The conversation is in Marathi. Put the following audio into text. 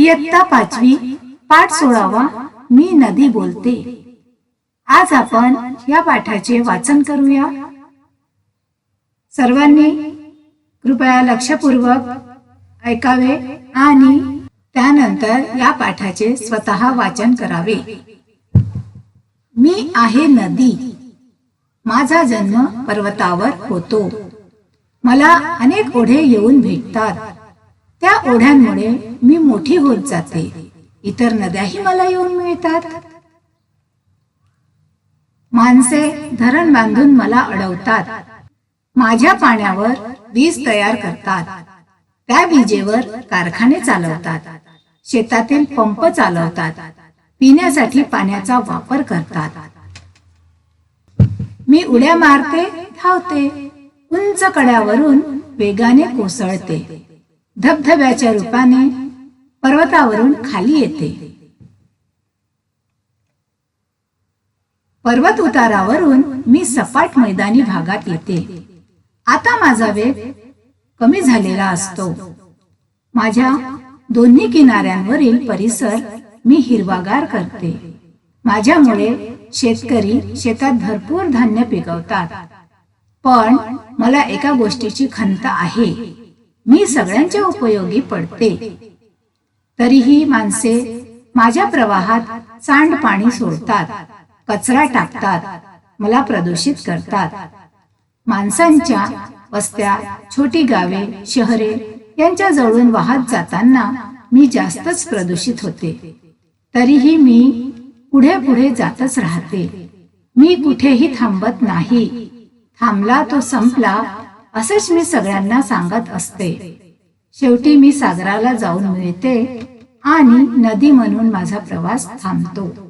इयत्ता पाचवी पाठ सोळावा मी नदी बोलते. आज आपण या पाठाचे वाचन करूया. सर्वांनी कृपया लक्षपूर्वक ऐकावे आणि त्यानंतर या पाठाचे स्वतः वाचन करावे. मी आहे नदी. माझा जन्म पर्वतावर होतो. मला अनेक ओढे येऊन भेटतात. त्या ओढ्यांमुळे मी मोठी होत जाते. इतर नद्याही मला येऊन मिळतात. माणसे धरण बांधून मला अडवतात. माझ्या पाण्यावर वीज तयार करतात. त्या विजेवर कारखाने चालवतात. शेतातील पंप चालवतात. पिण्यासाठी पाण्याचा वापर करतात. मी उड्या मारते धावते उंच कड्यावरून वेगाने कोसळते. धबधब्याच्या रूपाने पर्वतावरून खाली येते. पर्वत उतारावरून मी सपाट मैदानी भागात येते. आता माझा वेग कमी झालेला असतो. माझ्या दोन्ही किनाऱ्यांवरील परिसर मी हिरवागार करते. माझ्यामुळे शेतकरी शेतात भरपूर धान्य पिकवतात. पण मला एका गोष्टीची खंत आहे. मी सगळ्यांच्या उपयोगी पडते. तरीही माणसे माझ्या प्रवाहात सांडपाणी सोडतात कचरा टाकतात मला प्रदूषित करतात. माणसांच्या वस्त्या छोटी गावे शहरे यांच्या जवळून वाहत जाताना मी जास्तच प्रदूषित होते. तरीही मी पुढे पुढे जातच राहते. मी कुठेही थांबत नाही. थांबला तो संपला असंच मी सगळ्यांना सांगत असते. शेवटी मी सागराला जाऊन मिळते आणि नदी म्हणून माझा प्रवास थांबतो.